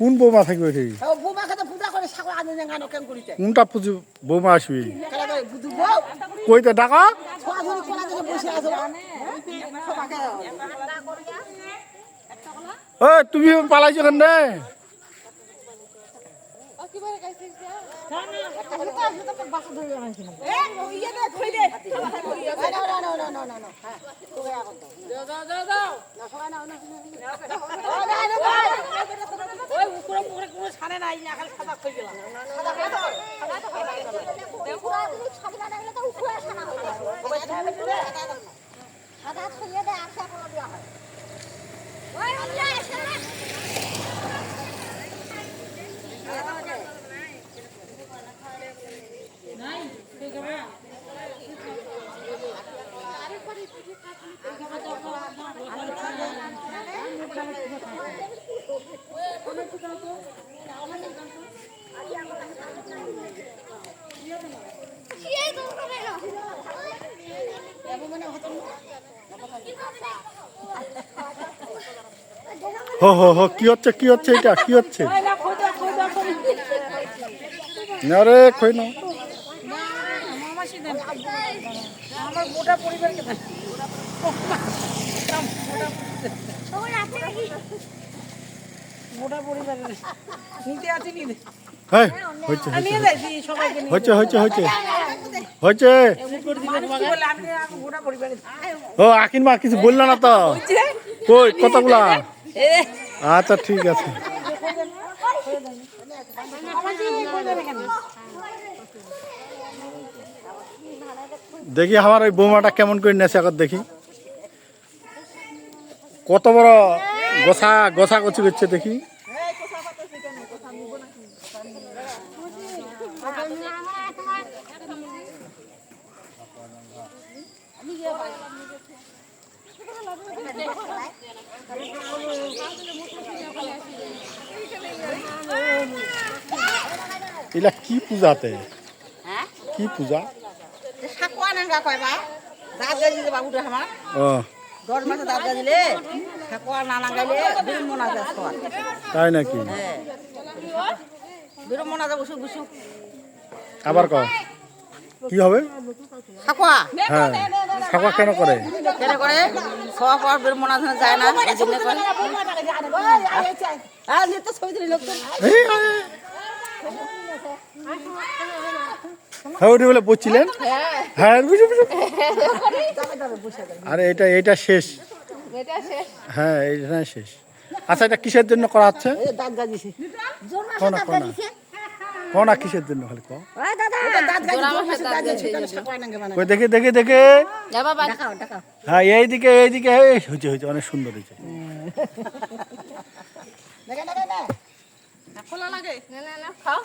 কোন বৌমা থাকবে ও করিতে? কোনটা পুজো বৌমা আসবি? কইতে ডাকা? ধরে ধরে বসে ওই তুমি পালাইছো কেন রে না না। না ছড়িয়ে দেয় আর হ্যাঁ উপরে কোনো দেওয়া নাই হো হো হো কি হচ্ছে কি হচ্ছে এটা কি হচ্ছে? না রে কই না। আমার গোটা পরিবারকে দেন পরিবারের। নিতে আছে নিতে হ্যাঁ হচ্ছে হচ্ছে। হচ্ছে ও আকিন মা কিছু বলল না তো? কই কতগুলা আচ্ছা ঠিক আছে। দেখি আমার ওই বোমাটা কেমন করে নেছে এখন দেখি। কত বড় গোসা গোসা কচি করছে দেখি। এলা কি পূজাতে হ্যাঁ? কি পূজা? সাকুয়া নাঙ্গা কয় বা? দাঁত গাই দিলে বাবুটা আমার দশ মাসে দাঁত গাই দিলে সাকুয়া না নাঙ্গাইলে বিরম মনা যায় তাই নাকি? হ্যাঁ। বিরম মনা বসু বসু আবার কর কি হবে? সাকুয়া। হ্যাঁ। সাকবা কেন করে? কেন করে? সবার পর বিরম মনা যায় না এই জন্য করে। আর ছবি দিলে লোক। হ্যাঁ ওটি বলে বলছিলেন। হ্যাঁ বুঝে বুঝে আরে এটা এটা শেষ। হ্যাঁ এটা শেষ। আচ্ছা এটা কিসের জন্য করা হচ্ছে? কোনা কোনা। কোনা কিসের জন্য খালি কো কই দেখে দেখে দেখে। দেখাও দেখাও। হ্যাঁ এইদিকে এইদিকে এই হয়েছে হয়েছে অনেক সুন্দর হয়েছে। দেখা দেখা খোলা লাগে না না না খাও।